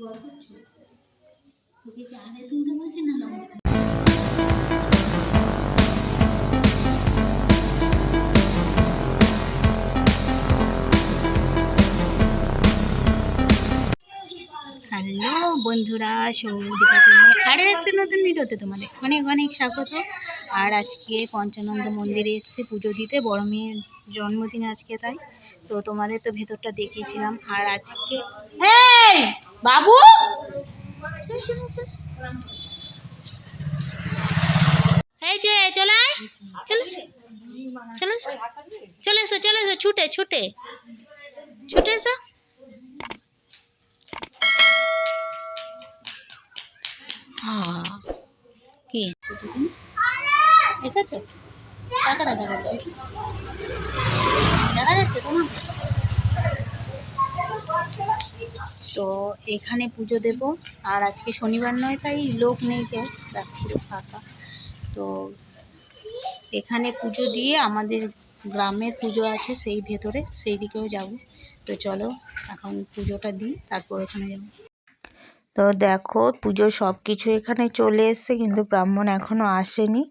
Hello বন্ধুরা সৌদিকা channel আরও একটা নতুন ভিডিওতে তোমাদের অনেক অনেক স্বাগত। আর আজকে পঞ্চানন্দ মন্দিরে এসছে পুজো দিতে, বড় মেয়ের জন্মদিন আজকে তাই। তো তোমাদের তো ভেতরটা দেখিয়েছিলাম। আর আজকে বাবু! এই যে, চলে চলে চলে চলে এসো চলে এসো, ছুটে ছুটে। ছুটে এসো। হ্যাঁ। কি? এসেছ? টাকা দেখা যাচ্ছে দেখা যাচ্ছে তোমার তো এখানে পুজো দেব। আর আজকে শনিবার নয়, তাই লোক নেই কেউ। পুরো ফাঁকা। তো এখানে পুজো দিয়ে আমাদের গ্রামের পুজো আছে সেই ভেতরে, সেই দিকেও যাব। তো চলো, এখন পুজোটা দিই, তারপর ওখানে যাব। তো দেখো, পুজো সব কিছু এখানে চলে এসছে, কিন্তু ব্রাহ্মণ এখনও আসেনি।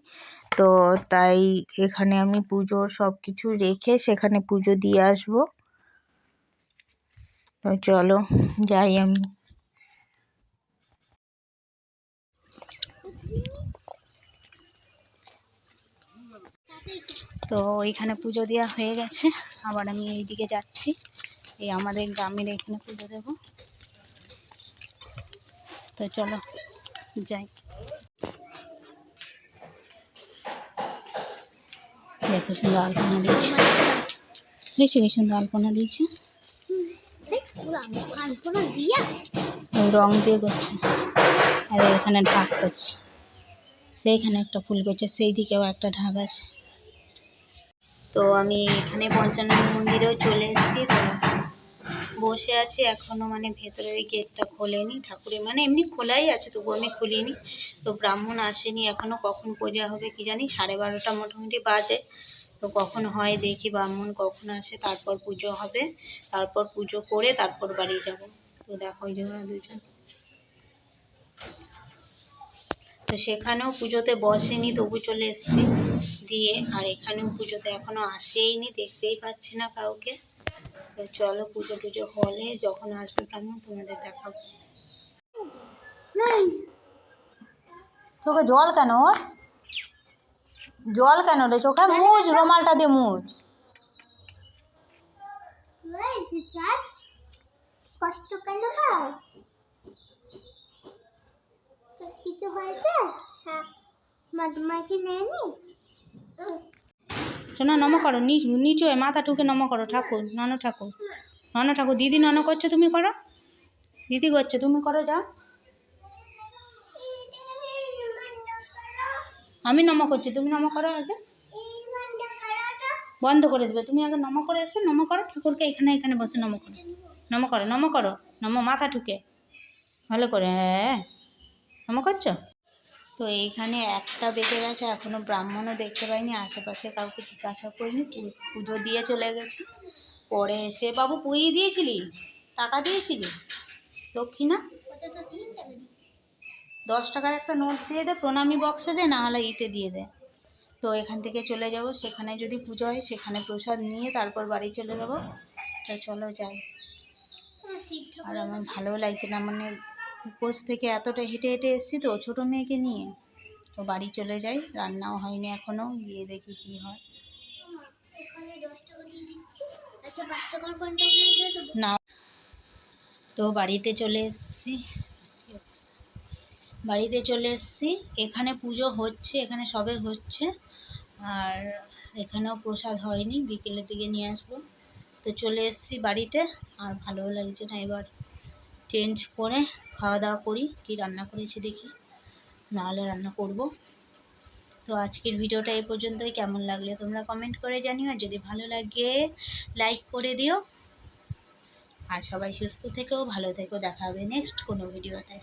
তো তাই এখানে আমি পুজোর সব কিছু রেখে সেখানে পুজো দিয়ে আসব। তো চলো যাই আমি। তো এখানে পুজো দেওয়া হয়ে গেছে। আবার আমি এইদিকে যাচ্ছি। এই আমাদের গ্রামের এখানে পুজো দেব। তো চলো যাই। দেখো সুন্দর আলপনা দিয়েছে। দেখছি কি সুন্দর আলপনা দিয়েছে? রং দিয়ে করছে। আর এখানে ঢাক করছে। সেইখানে একটা ফুল করছে সেই দিকেও একটা ঢাক আছে। তো আমি এখানে পঞ্চানন মন্দিরেও চলে এসেছি, তো বসে আছি। এখনও মানে ভেতরে ওই গেটটা খোলেনি। ঠাকুরের মানে এমনি খোলাই আছে তবু আমি খুলিনি। তো ব্রাহ্মণ আসেনি এখনও কখন পূজা হবে কি জানি? সাড়ে বারোটা মোটামুটি বাজে। তো কখন হয় দেখি, ব্রাহ্মণ কখন আসে, তারপর পুজো হবে। তারপর পুজো করে তারপর বাড়ি যাব। তো দেখো ওই যে ওরা দুজন। তো সেখানেও পুজোতে বসেনি, তবু চলে এসেছি দিয়ে। আর এখানেও পুজোতে এখনও আসেইনি, দেখতেই পাচ্ছি না কাউকে। তো চলো পুজো টুজো হলে যখন আসবে ব্রাহ্মণ তোমাদের দেখাবো। চোখে জল কেন ওর? জল কেন রে চোখে? মুজ রুমালটা দিয়ে মুজ কষ্ট কেন নম করো নিচ নিচু মাথা ঠুকে নম করো, ঠাকুর নন ঠাকুর। নন ঠাকুর, দিদি নন করছ, তুমি করো। দিদি করছে, তুমি করো, যাও। আমি নম করছি, তুমি নম করো আগে। বন্ধ করে দেবে, তুমি আগে নম করে এসে, নম করো, ঠাকুরকে এখানে এখানে বসে নম করো। নম করো নম করো, নম, মাথা ঠুকে। ভালো করে হ্যাঁ নম করছ? তো এইখানে একটা বেজে গেছে, এখনও ব্রাহ্মণও দেখতে পাইনি, আশেপাশে কাউকে জিজ্ঞাসা করিনি পুজো দিয়ে চলে গেছি। পরে এসে বাবু পুঁই দিয়েছিলি? টাকা দিয়েছিলি? দক্ষিণা ওটা তো তিন টাকা দিচ্ছে দশ টাকার একটা নোট দিয়ে দে, প্রণামী বক্সে দে, না হলে ইতে দিয়ে দে। তো এখান থেকে চলে যাব, সেখানে যদি পুজো হয় সেখানে প্রসাদ নিয়ে তারপর বাড়ি চলে যাব। তো চলো যাই। আর আমার ভালো লাগছে না মানে উপোস থেকে এতটা হেঁটে হেঁটে এসেছি তো, ছোটো মেয়েকে নিয়ে। তো বাড়ি চলে যাই, রান্নাও হয়নি এখনও গিয়ে দেখি কি হয়। না। তো বাড়িতে চলে এসেছি? বাড়িতে চলে এসেছি। এখানে পুজো হচ্ছে, এখানে সবে হচ্ছে। আর এখানেও প্রসাদ হয়নি, বিকেলের দিকে নিয়ে আসব। তো চলে এসেছি বাড়িতে, আর ভালোও লাগছে না। এবার চেঞ্জ করে খাওয়া দাওয়া করি, কি রান্না করেছি দেখি। নাহলে রান্না করব। তো আজকের ভিডিওটা এই পর্যন্তই। কেমন লাগলে তোমরা কমেন্ট করে জানিও। আর যদি ভালো লাগে লাইক করে দিও। আর সবাই সুস্থ থেকেও ভালো থেকেও দেখা হবে নেক্সট কোনো ভিডিওতে।